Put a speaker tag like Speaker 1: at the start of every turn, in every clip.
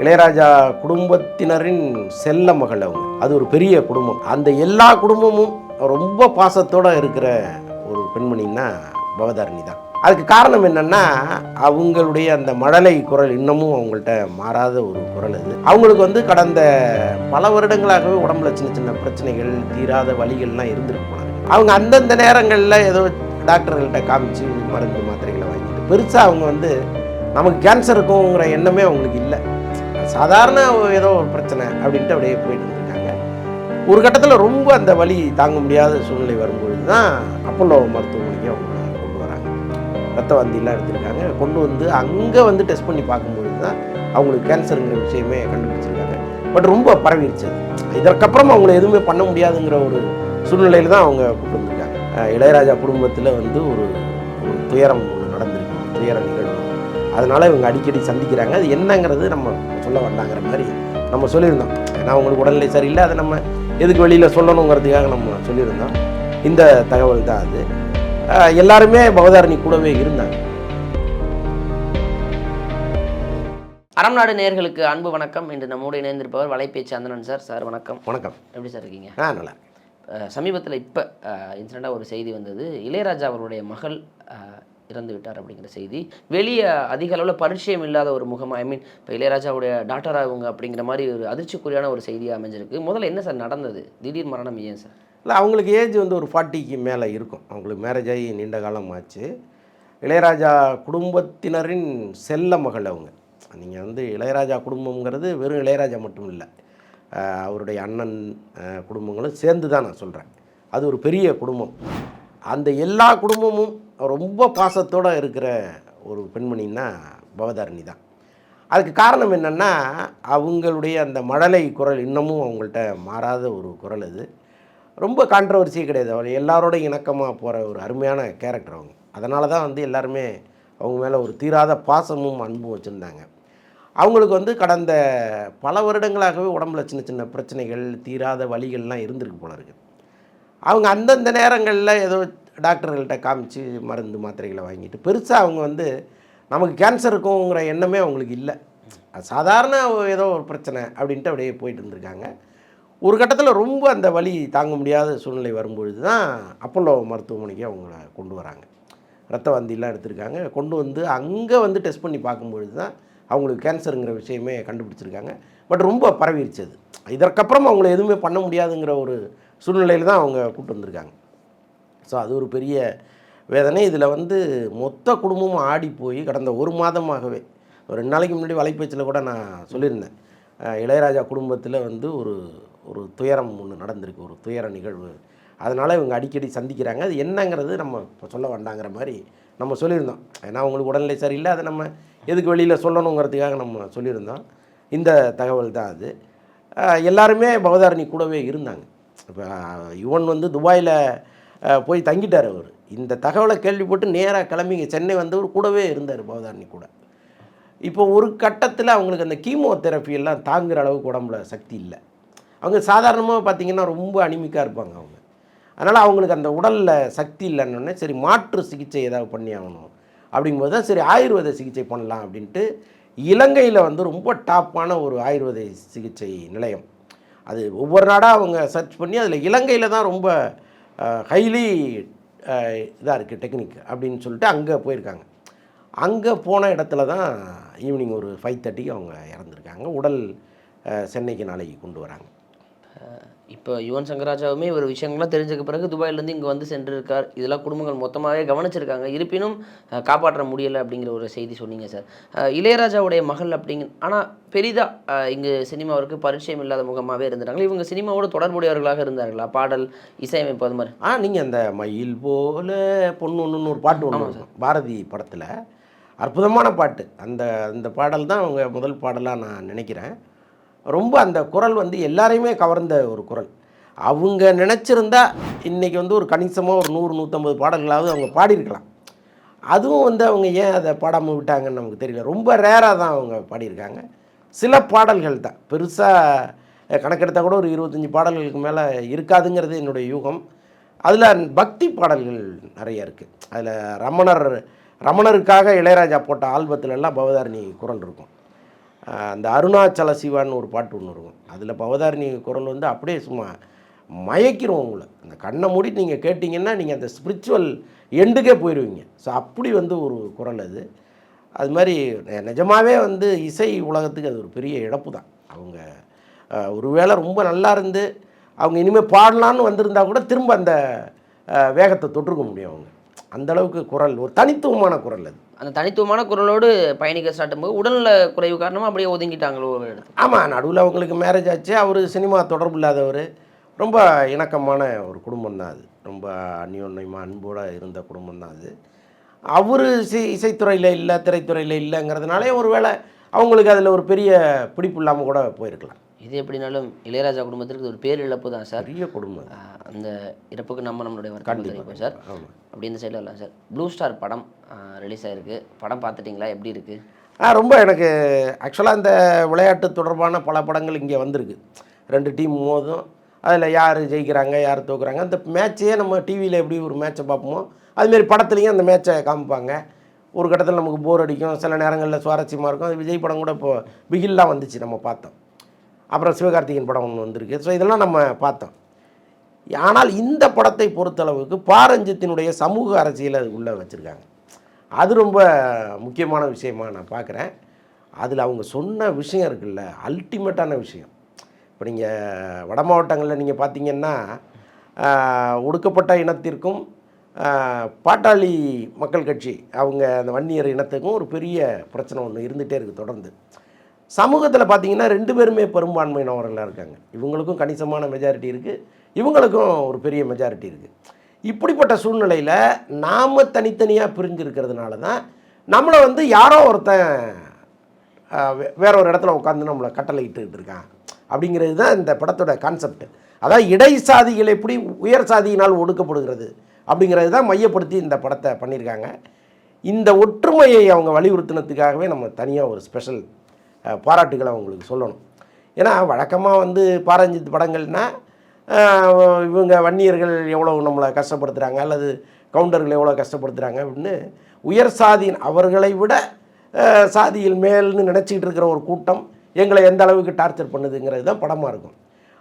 Speaker 1: இளையராஜா குடும்பத்தினரின் செல்ல மகள் அவங்க. அது ஒரு பெரிய குடும்பம். அந்த எல்லா குடும்பமும் ரொம்ப பாசத்தோடு இருக்கிற ஒரு பெண்மணின்னா பவதாரணி தான். அதுக்கு காரணம் என்னன்னா அவங்களுடைய அந்த மழலை குரல் இன்னமும் அவங்கள்ட்ட மாறாத ஒரு குரல் அது. அவங்களுக்கு வந்து கடந்த பல வருடங்களாகவே உடம்புல சின்ன சின்ன பிரச்சனைகள் தீராத வழிகள்லாம் இருந்திருக்கு அவங்க அந்தந்த நேரங்களில் ஏதோ டாக்டர்கள்ட்ட காமிச்சு மருந்து மாத்திரைகளை வாங்கிட்டு பெருசாக அவங்க வந்து நமக்கு கேன்சர் இருக்குங்கிற எண்ணமே அவங்களுக்கு இல்லை. சாதாரண ஏதோ ஒரு பிரச்சனை அப்படின்ட்டு அப்படியே போயிட்டு இருக்காங்க ஒரு கட்டத்தில் ரொம்ப அந்த வழி தாங்க முடியாத சூழ்நிலை வரும்பொழுது தான் அப்பல்லோ மருத்துவமனைக்கு அவங்க கொண்டு வராங்க. ரத்த வந்தியெல்லாம் எடுத்திருக்காங்க. கொண்டு வந்து அங்கே வந்து டெஸ்ட் பண்ணி பார்க்கும்பொழுது தான் அவங்களுக்கு கேன்சருங்கிற விஷயமே கண்டுபிடிச்சிருக்காங்க. பட் ரொம்ப பரவிடுச்சு இதற்கப்புறம் அவங்கள எதுவுமே பண்ண முடியாதுங்கிற ஒரு சூழ்நிலையில் தான் அவங்க கூப்பிட்டு வந்திருக்காங்க. இளையராஜா குடும்பத்தில் வந்து ஒரு துயரம் ஒன்று நடந்திருக்கு. துயர நிகழ்வு. அதனால் இவங்க அடிக்கடி சந்திக்கிறாங்க. அது என்னங்கிறது நம்ம சொல்ல வேண்டாங்கிற மாதிரி நம்ம சொல்லியிருந்தோம். ஏன்னா அவங்களுக்கு உடல்நிலை சரியில்லை அதை நம்ம எதுக்கு வெளியில் சொல்லணுங்கிறதுக்காக நம்ம சொல்லியிருந்தோம். இந்த தகவல் தான் அது. எல்லாருமே பவதாரணி கூடவே இருந்தாங்க.
Speaker 2: அறம் நாடு நேயர்களுக்கு அன்பு வணக்கம். இன்று நம்மோடு இணைந்திருப்பவர் வலைபேச்சு அந்தனன் சார். சார் வணக்கம்.
Speaker 1: வணக்கம்.
Speaker 2: எப்படி சார் இருக்கீங்க?
Speaker 1: ஆ நல்லா.
Speaker 2: சமீபத்தில் இப்போ இன்சிடெண்ட்டாக ஒரு செய்தி வந்தது. இளையராஜா அவருடைய மகள் இறந்து விட்டார் அப்படிங்கிற செய்தி. வெளியே அதிக அளவில் பரிச்சயம் இல்லாத ஒரு முகம் ஐ மீன் இப்போ இளையராஜாவுடைய டாக்டர் ஆகுங்க அப்படிங்கிற மாதிரி ஒரு அதிர்ச்சிக்குரியான ஒரு செய்தியாக அமைஞ்சிருக்கு. முதல்ல என்ன சார் நடந்தது? திடீர் மரணம் ஏன் சார்?
Speaker 1: இல்லை அவங்களுக்கு ஏஜ் வந்து ஒரு ஃபார்ட்டிக்கு மேலே இருக்கும். அவங்களுக்கு மேரேஜ் ஆகி நீண்ட காலம் ஆச்சு. இளையராஜா குடும்பத்தினரின் செல்ல மகள் அவங்க. நீங்கள் வந்து இளையராஜா குடும்பங்கிறது வெறும் இளையராஜா மட்டும் இல்லை அவருடைய அண்ணன் குடும்பங்களும் சேர்ந்து தான் நான் சொல்கிறேன் அது ஒரு பெரிய குடும்பம். அந்த எல்லா குடும்பமும் ரொம்ப பாசத்தோடு இருக்கிற ஒரு பெண்மணின்னா பவதாரணி தான். அதுக்கு காரணம் என்னென்னா அவங்களுடைய அந்த மழலை குரல் இன்னமும் அவங்கள்ட்ட மாறாத ஒரு குரல் அது. ரொம்ப கான்ட்ரவர்சியே கிடையாது. அவர் எல்லாரோடையும் இணக்கமாக போகிற ஒரு அருமையான கேரக்டர் அவங்க. அதனால தான் வந்து எல்லாருமே அவங்க மேலே ஒரு தீராத பாசமும் அன்பும் வச்சுருந்தாங்க. அவங்களுக்கு வந்து கடந்த பல வருடங்களாகவே உடம்புல சின்ன சின்ன பிரச்சனைகள் தீராத வழிகள்லாம் இருந்திருக்கு போல இருக்குது அவங்க அந்தந்த நேரங்களில் ஏதோ டாக்டர்கள்ட்ட காமிச்சு மருந்து மாத்திரைகளை வாங்கிட்டு பெருசாக அவங்க வந்து நமக்கு கேன்சர் இருக்குங்கிற எண்ணமே அவங்களுக்கு இல்லை. அது சாதாரண ஏதோ ஒரு பிரச்சனை அப்படின்ட்டு அப்படியே போயிட்டு இருந்திருக்காங்க. ஒரு கட்டத்தில் ரொம்ப அந்த வலி தாங்க முடியாத சூழ்நிலை வரும்பொழுது தான் அப்பல்லோ மருத்துவமனைக்கு அவங்கள கொண்டு வராங்க. ரத்த வந்திலாம் எடுத்திருக்காங்க. கொண்டு வந்து அங்கே வந்து டெஸ்ட் பண்ணி பார்க்கும்பொழுது தான் அவங்களுக்கு கேன்சருங்கிற விஷயமே கண்டுபிடிச்சிருக்காங்க. பட் ரொம்ப பரவிடுச்சு அது. இதற்கப்புறம் அவங்கள எதுவுமே பண்ண முடியாதுங்கிற ஒரு சூழ்நிலையில் தான் அவங்க கூப்பிட்டு வந்திருக்காங்க. ஸோ அது ஒரு பெரிய வேதனை. இதில் வந்து மொத்த குடும்பமும் ஆடி போய் கடந்த ஒரு மாதமாகவே ஒரு ரெண்டு நாளைக்கு முன்னாடி வலைப்பேச்சில் கூட நான் சொல்லியிருந்தேன். இளையராஜா குடும்பத்தில் வந்து ஒரு ஒரு துயரம் ஒன்று நடந்திருக்கு ஒரு துயர நிகழ்வு. அதனால் இவங்க அடிக்கடி சந்திக்கிறாங்க. அது என்னங்கிறது நம்ம இப்போ சொல்ல வேண்டாங்கிற மாதிரி நம்ம சொல்லியிருந்தோம். ஏன்னா அவங்களுக்கு உடல்நிலை சரியில்லை. அதை நம்ம எதுக்கு வெளியில் சொல்லணுங்கிறதுக்காக நம்ம சொல்லியிருந்தோம். இந்த தகவல் தான் அது. எல்லாருமே பவதாரணி கூடவே இருந்தாங்க. இப்போ யுவன் வந்து துபாயில் போய் தங்கிட்டார் அவர். இந்த தகவலை கேள்விப்பட்டு நேராக கிளம்பி சென்னை வந்தவர் கூடவே இருந்தார் பவதாரணி கூட. இப்போ ஒரு கட்டத்தில் அவங்களுக்கு அந்த கீமோதெரப்பி எல்லாம் தாங்குகிற அளவுக்கு உடம்புல சக்தி இல்லை. அவங்க சாதாரணமாக பார்த்தீங்கன்னா ரொம்ப அனிமிக்காக இருப்பாங்க அவங்க. அதனால் அவங்களுக்கு அந்த உடலில் சக்தி இல்லைன்னொடனே சரி மாற்று சிகிச்சை ஏதாவது பண்ணி ஆகணும். அப்படிங்கும்போது தான் சரி ஆயுர்வேத சிகிச்சை பண்ணலாம் அப்படின்ட்டு இலங்கையில் வந்து ரொம்ப டாப்பான ஒரு ஆயுர்வேத சிகிச்சை நிலையம். அது ஒவ்வொரு நாடாக அவங்க சர்ச் பண்ணி அதில் இலங்கையில் தான் ரொம்ப ஹைலி இதாக இருக்குது டெக்னிக் அப்படின்னு சொல்லிட்டு அங்கே போயிருக்காங்க. அங்கே போன இடத்துல தான் ஈவினிங் ஒரு ஃபைவ் தேர்ட்டிக்கு அவங்க இறந்துருக்காங்க. உடல் சென்னைக்கு நாளைக்கு கொண்டு வராங்க.
Speaker 2: இப்போ யுவன் சங்கராஜாவுமே ஒரு விஷயங்கள்லாம் தெரிஞ்சதுக்கு பிறகு துபாயிலேருந்து இங்கே வந்து சென்றிருக்கார். இதெல்லாம் குடும்பங்கள் மொத்தமாகவே கவனிச்சிருக்காங்க. இருப்பினும் காப்பாற்ற முடியலை அப்படிங்கிற ஒரு செய்தி சொன்னீங்க சார். இளையராஜாவுடைய மகள் அப்படிங்க ஆனால் பெரிதாக இங்கே சினிமாவிற்கு பரிச்சயம் இல்லாத முகமாகவே இருந்துட்டாங்க இவங்க சினிமாவோட தொடர்புடையவர்களாக இருந்தார்களா பாடல் இசையமைப்பு அது மாதிரி.
Speaker 1: ஆ நீங்கள் அந்த மயில் போல பொண்ணு ஒன்றுன்னு ஒரு பாட்டு ஒன்று பாரதி படத்தில். அற்புதமான பாட்டு. அந்த அந்த பாடல் தான் அவங்க முதல் பாடலாக நான் நினைக்கிறேன். ரொம்ப அந்த குரல் வந்து எல்லாரையுமே கவர்ந்த ஒரு குரல். அவங்க நினச்சிருந்தா இன்றைக்கி வந்து ஒரு கணிசமாக ஒரு நூறு நூற்றம்பது பாடல்களாவது அவங்க பாடியிருக்கலாம். அதுவும் வந்து அவங்க ஏன் அதை பாடாமல் விட்டாங்கன்னு நமக்கு தெரியல. ரொம்ப ரேராக தான் அவங்க பாடியிருக்காங்க. சில பாடல்கள் தான். பெருசாக கணக்கெடுத்தால் கூட ஒரு இருபத்தஞ்சி பாடல்களுக்கு மேலே இருக்காதுங்கிறது என்னுடைய யூகம். அதில் பக்தி பாடல்கள் நிறைய இருக்குது அதில் ரமணர் ரமணருக்காக இளையராஜா போட்ட ஆல்பத்துலலாம் பவதாரணி குரல் இருக்கும். அந்த அருணாச்சல சிவான்னு ஒரு பாட்டு ஒன்று இருக்கும். அதில் பவதாரணி குரல் வந்து அப்படியே சும்மா மயக்கிரும் உங்களை. அந்த கண்ணை மூடி நீங்கள் கேட்டிங்கன்னா நீங்கள் அந்த ஸ்பிரிச்சுவல் எண்டுக்கே போயிடுவீங்க ஸோ அப்படி வந்து ஒரு குரல் அது. அது மாதிரி நிஜமாகவே வந்து இசை உலகத்துக்கு அது ஒரு பெரிய இழப்பு தான். அவங்க ஒருவேளை ரொம்ப நல்லா இருந்து அவங்க இனிமேல் பாடலான்னு வந்திருந்தா கூட திரும்ப அந்த வேகத்தை தொற்றுக்க முடியும் அவங்க. அந்த அளவுக்கு குரல் ஒரு தனித்துவமான குரல் அது.
Speaker 2: அந்த தனித்துவமான குரலோடு பயணிக்க ஸ்டார்ட் போது உடல்நல குறைவு காரணமாக அப்படியே ஒதுங்கிட்டாங்களோ ஒரு
Speaker 1: ஆமாம் நடுவில் அவங்களுக்கு மேரேஜ் ஆச்சு. அவர் சினிமா தொடர்பு இல்லாதவர். ரொம்ப இணக்கமான ஒரு குடும்பம் தான் அது. ரொம்ப அந்யோன்யமாக அன்போடு இருந்த குடும்பம் தான் அது. அவர் இசை இசைத்துறையில் இல்லை திரைத்துறையில் இல்லைங்கிறதுனாலே ஒருவேளை அவங்களுக்கு அதில் ஒரு பெரிய பிடிப்பு இல்லாமல் கூட போயிருக்கலாம்.
Speaker 2: இது எப்படினாலும் இளையராஜா குடும்பத்திற்கு ஒரு பேர் இழப்பு தான் சார்.
Speaker 1: பெரிய குடும்பம்.
Speaker 2: அந்த இறப்புக்கு நம்ம நம்மளுடைய வருத்தம் தெரிவிப்போம் சார்.
Speaker 1: ஆமாம்
Speaker 2: அப்படி இந்த சைடில் இல்லை சார். ப்ளூ ஸ்டார் படம் ரிலீஸ் ஆயிருக்கு. படம் பார்த்துட்டிங்களா? எப்படி இருக்கு?
Speaker 1: ஆ ரொம்ப எனக்கு ஆக்சுவலாக இந்த விளையாட்டு தொடர்பான பல படங்கள் இங்கே வந்திருக்கு. ரெண்டு டீம் மோதும். அதில் யார் ஜெயிக்கிறாங்க யார் தோக்குறாங்க அந்த மேட்சையே நம்ம டிவியில் எப்படி ஒரு மேட்சை பார்ப்போமோ அதுமாரி படத்துலேயும் அந்த மேட்சை காமிப்பாங்க. ஒரு கட்டத்தில் நமக்கு போர் அடிக்கும். சில நேரங்களில் சுவாரஸ்யமாக இருக்கும். அது விஜய் படம் கூட இப்போ பிகில்லாம் வந்துச்சு நம்ம பார்த்தோம். அப்புறம் சிவகார்த்திகேயன் படம் ஒன்று வந்திருக்கு. ஸோ இதெல்லாம் நம்ம பார்த்தோம். ஆனால் இந்த படத்தை பொறுத்தளவுக்கு பாரஞ்சத்தினுடைய சமூக அரசியல் அது உள்ளே வச்சுருக்காங்க. அது ரொம்ப முக்கியமான விஷயமாக நான் பார்க்குறேன். அதில் அவங்க சொன்ன விஷயம் இருக்குல்ல அல்டிமேட்டான விஷயம். இப்போ நீங்கள் வட மாவட்டங்களில் நீங்கள் பார்த்தீங்கன்னா ஒடுக்கப்பட்ட இனத்திற்கும் பாட்டாளி மக்கள் கட்சி அவங்க அந்த வன்னியர் இனத்துக்கும் ஒரு பெரிய பிரச்சனை ஒன்று இருந்துகிட்டே இருக்குது தொடர்ந்து. சமூகத்தில் பார்த்தீங்கன்னா ரெண்டு பேருமே பெரும்பான்மையினவர்களாக இருக்காங்க. இவங்களுக்கும் கணிசமான மெஜாரிட்டி இருக்குது இவங்களுக்கும் ஒரு பெரிய மெஜாரிட்டி இருக்குது இப்படிப்பட்ட சூழ்நிலையில் நாம் தனித்தனியாக பிரிஞ்சிருக்கிறதுனால தான் நம்மளை வந்து யாரோ ஒருத்தன் வேற ஒரு இடத்துல உட்காந்து நம்மளை கட்டளை இட்டுக்கிட்டு இருக்கான். அப்படிங்கிறது தான் இந்த படத்தோட கான்செப்ட் அதான் இடை சாதிகள் எப்படி உயர் சாதியினால் ஒடுக்கப்படுகிறது அப்படிங்கிறது தான் மையப்படுத்தி இந்த படத்தை பண்ணியிருக்காங்க. இந்த ஒற்றுமையை அவங்க வலியுறுத்தினதுக்காகவே நம்ம தனியாக ஒரு ஸ்பெஷல் பாராட்டுகளை அவங்களுக்கு சொல்லணும். ஏன்னா வழக்கமாக வந்து பாரஞ்சித் படங்கள்னா இவங்க வன்னியர்கள் எவ்வளோ நம்மளை கஷ்டப்படுத்துகிறாங்க அல்லது கவுண்டர்கள் எவ்வளோ கஷ்டப்படுத்துகிறாங்க அப்படின்னு உயர் சாதியின் அவர்களை விட சாதியில் மேல்னு நினச்சிக்கிட்டு இருக்கிற ஒரு கூட்டம் எங்களை எந்த அளவுக்கு டார்ச்சர் பண்ணுதுங்கிறது தான் படமாக இருக்கும்.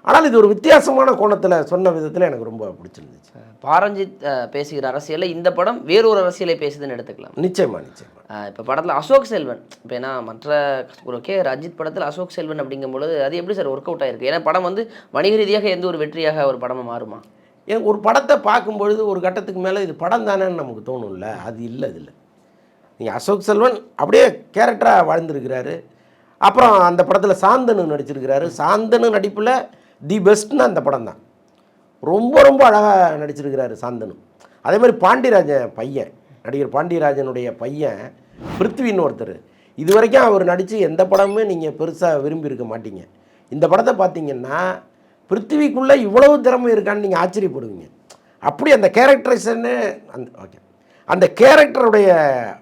Speaker 1: ஆனால் இது ஒரு வித்தியாசமான கோணத்தில் சொன்ன விதத்தில் எனக்கு ரொம்ப பிடிச்சிருந்துச்சு.
Speaker 2: பாரஞ்சித் பேசுகிற அரசியலில் இந்த படம் வேறொரு அரசியலை பேசுதுன்னு எடுத்துக்கலாம்.
Speaker 1: நிச்சயமா நிச்சயமா.
Speaker 2: இப்போ படத்தில் அசோக் செல்வன். இப்போ ஏன்னா மற்ற ஒரு கே அஜித் படத்தில் அசோக் செல்வன் அப்படிங்கும் பொழுது அது எப்படி சார் ஒர்க் அவுட் ஆயிருக்கு? ஏன்னா படம் வந்து வணிக ரீதியாக எந்த ஒரு வெற்றியாக ஒரு படமாக மாறுமா?
Speaker 1: ஏன் ஒரு படத்தை பார்க்கும்பொழுது ஒரு கட்டத்துக்கு மேலே இது படம் தானேன்னு நமக்கு தோணும்ல. அது இல்லை இதில் நீங்கள் அசோக் செல்வன் அப்படியே கேரக்டராக வாழ்ந்திருக்கிறாரு. அப்புறம் அந்த படத்தில் சாந்தனு நடிச்சிருக்கிறாரு. சாந்தனு நடிப்பில் தி பெஸ்ட்னா அந்த படம் தான் ரொம்ப ரொம்ப அழகாக நடிச்சிருக்கிறாரு சாந்தனு. அதே மாதிரி பாண்டியராஜன் பையன் நடிகர் பாண்டியராஜனுடைய பையன் பிருத்வின்னு ஒருத்தர். இது வரைக்கும் அவர் நடித்து எந்த படமுமே நீங்கள் பெருசாக விரும்பி இருக்க மாட்டீங்க. இந்த படத்தை பார்த்தீங்கன்னா பிருத்திவிக்குள்ளே இவ்வளவு திறமை இருக்கான்னு நீங்கள் ஆச்சரியப்படுவீங்க. அப்படி அந்த கேரக்டரைசன்னு அந்த ஓகே அந்த கேரக்டருடைய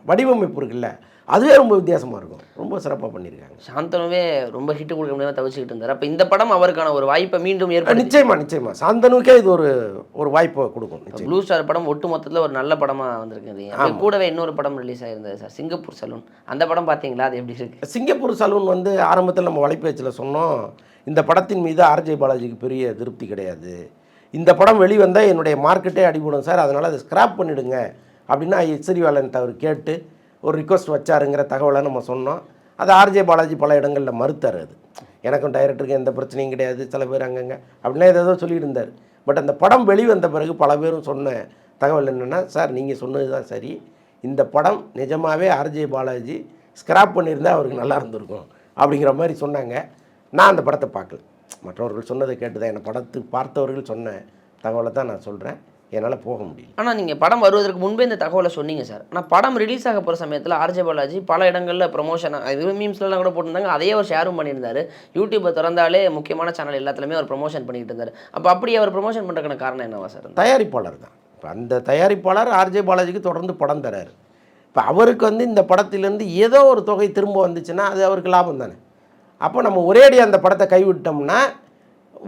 Speaker 1: வடிவமைப்பு இருக்குல்ல அதுவே ரொம்ப வித்தியாசமாக இருக்கும். ரொம்ப சிறப்பாக பண்ணியிருக்காங்க.
Speaker 2: சாந்தனுவே ரொம்ப ஹிட் கொடுக்க முடியாம தவிச்சுக்கிட்டு இருந்தார். அப்போ இந்த படம் அவருக்கான ஒரு வாய்ப்பை மீண்டும் ஏற்படுத்தி
Speaker 1: நிச்சயமா நிச்சயமா. சாந்தனுக்கே இது ஒரு ஒரு வாய்ப்பை கொடுக்கும்
Speaker 2: ப்ளூ ஸ்டார் படம் ஒட்டு மொத்தத்தில் ஒரு நல்ல படமாக வந்திருக்கு கூடவே இன்னொரு படம் ரிலீஸ் ஆயிருந்தது சார். சிங்கப்பூர் சலூன் அந்த படம் பார்த்தீங்களா அது எப்படி இருக்கு?
Speaker 1: சிங்கப்பூர் சலூன் வந்து ஆரம்பத்தில் நம்ம வலைப்பேச்சில் சொன்னோம். இந்த படத்தின் மீது ஆர்ஜே பாலாஜிக்கு பெரிய திருப்தி கிடையாது. இந்த படம் வெளிவந்தால் என்னுடைய மார்க்கெட்டே அடிபடும் சார். அதனால் அதை ஸ்கிராப் பண்ணிடுங்க. அப்படின்னா எச்சரிவாளன்ட்டு அவர் கேட்டு ஒரு ரிக்வஸ்ட் வச்சாருங்கிற தகவலை நம்ம சொன்னோம். அது ஆர்ஜே பாலாஜி பல இடங்களில் மறுத்தார் அது. எனக்கும் டைரக்டருக்கு எந்த பிரச்சனையும் கிடையாது. சில பேர் அங்கங்க அப்படின்னா ஏதோ சொல்லியிருந்தார். பட் அந்த படம் வெளிவந்த பிறகு பல பேரும் சொன்ன தகவல் என்னென்னா சார் நீங்கள் சொன்னது தான் சரி. இந்த படம் நிஜமாகவே ஆர்ஜே பாலாஜி ஸ்கிராப் பண்ணியிருந்தா அவருக்கு நல்லா இருந்திருக்கும். அப்படிங்கிற மாதிரி சொன்னாங்க. நான் அந்த படத்தை பார்க்கல. மற்றவர்கள் சொன்னதை கேட்டு தான் என்னை படத்துக்கு பார்த்தவர்கள் சொன்ன தகவலை தான் நான் சொல்கிறேன் என்னால் போக முடியல.
Speaker 2: ஆனால் நீங்கள் படம் வருவதற்கு முன்பே இந்த தகவலை சொன்னீங்க சார். ஆனால் படம் ரிலீஸ் ஆக போகிற சமயத்தில் ஆர்ஜே பாலாஜி பல இடங்களில் ப்ரொமோஷன் இது மீம்ஸ்லாம் கூட போட்டிருந்தாங்க. அதையே அவர் ஷேரும் பண்ணியிருந்தாரு. யூடியூப்பை திறந்தாலே முக்கியமான சேனல் எல்லாத்துலேயுமே அவர் ப்ரொமோஷன் பண்ணிட்டு இருந்தார். அப்போ அப்படி அவர் ப்ரொமோஷன் பண்ணுறதுக்கான காரணம் என்னவா சார்?
Speaker 1: தயாரிப்பாளர் தான். இப்போ அந்த தயாரிப்பாளர் ஆர்ஜே பாலாஜிக்கு தொடர்ந்து படம் தராரு. இப்போ அவருக்கு வந்து இந்த படத்திலேருந்து ஏதோ ஒரு தொகை திரும்ப வந்துச்சுன்னா அது அவருக்கு லாபம் தானே. அப்போ நம்ம ஒரேடி அந்த படத்தை கைவிட்டோம்னா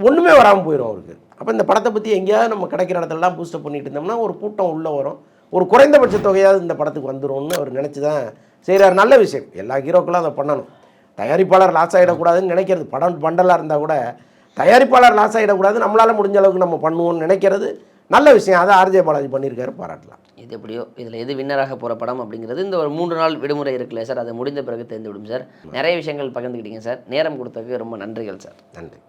Speaker 1: ஒன்றுமே வராமல் போயிடும் அவருக்கு. அப்போ இந்த படத்தை பற்றி எங்கேயாவது நம்ம கிடைக்கிற இடத்துலலாம் பூஸ்டப் பண்ணிட்டு இருந்தோம்னா ஒரு கூட்டம் உள்ளே வரும். ஒரு குறைந்தபட்ச தொகையாவது இந்த படத்துக்கு வந்துரும்னு அவர் நினச்சி தான் செய்கிறார் நல்ல விஷயம். எல்லா ஹீரோக்களும் அதை பண்ணணும். தயாரிப்பாளர் லாஸ் ஆகிடக்கூடாதுன்னு நினைக்கிறது. படம் பண்டலாக இருந்தால் கூட தயாரிப்பாளர் லாஸ் ஆகிடக்கூடாது நம்மளால் முடிஞ்ச அளவுக்கு நம்ம பண்ணுவோம்னு நினைக்கிறது நல்ல விஷயம். அதை ஆர்ஜே பாலாஜி பண்ணியிருக்காரு பாராட்டலாம்.
Speaker 2: இது எப்படியோ இதில் எது வின்னராக போகிற படம் அப்படிங்கிறது இந்த ஒரு மூன்று நாள் விடுமுறை இருக்குல்ல சார்? அது முடிந்த பிறகு தெரிந்து விடும் சார் நிறைய விஷயங்கள் பகிர்ந்துக்கிட்டீங்க சார். நேரம் கொடுத்ததுக்கு ரொம்ப நன்றிகள் சார்.
Speaker 1: நன்றி.